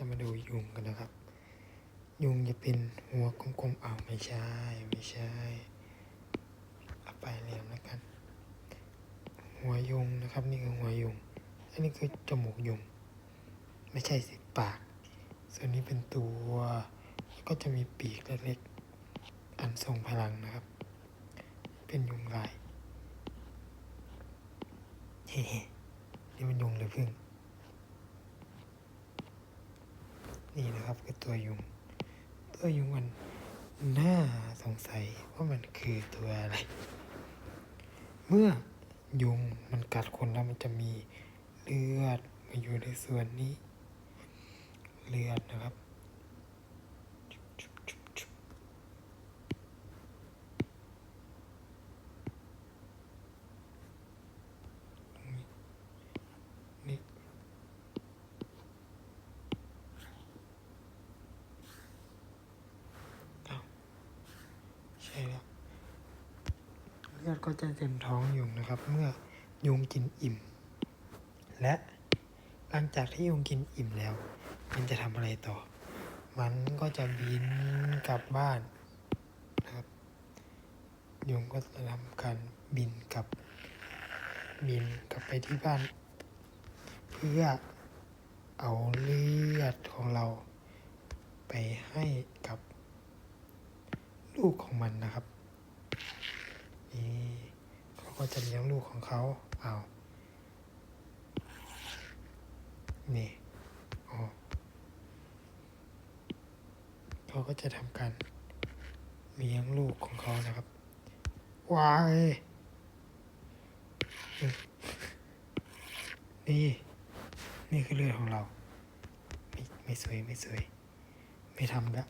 จะมาดูยุงกันนะครับ ยุงจะเป็นหัวกลมๆเอาวไม่ใช่ ไม่ใช่เอาไปเรียนแล้วกัน หัวยุงนะครับ นี่คือหัวยุง อันนี้คือจมูกยุง ไม่ใช่สิปาก ส่วนนี้เป็นตัวแล้วก็จะมีปีกเล็กๆอันทรงพลังนะครับ เป็นยุงลายเฮ้ๆนี่มันยุงหรือพึ่ง นี่นะครับคือตัวยุง ตัวยุงมันน่าสงสัยว่ามันคือตัวอะไร เมื่อยุงมันกัดคนแล้วมันจะมีเลือดมาอยู่ในส่วนนี้ เลือดนะครับ นี่ อ้าวใช่แล้ว เลือดก็จะเต็มท้องยุงนะครับ เมื่อยุงกินอิ่ม และหลังจากที่ยุงกินอิ่มแล้ว มันจะทำอะไรต่อ มันก็จะบินกลับบ้านนะครับ ยุงก็จะทำการบินกลับ บินกลับไปที่บ้าน เพื่อเอาเลือดของเรา ไปให้กับลูกของมันนะครับ ก็จะเลี้ยงลูกของเขาเอานี่อ๋อเขาก็จะทำการเลี้ยงลูกของเขานะครับว้ายนี่ นี่คือเลือดของเรา ไม่ไม่สวย ไม่สวย ไม่ทำละ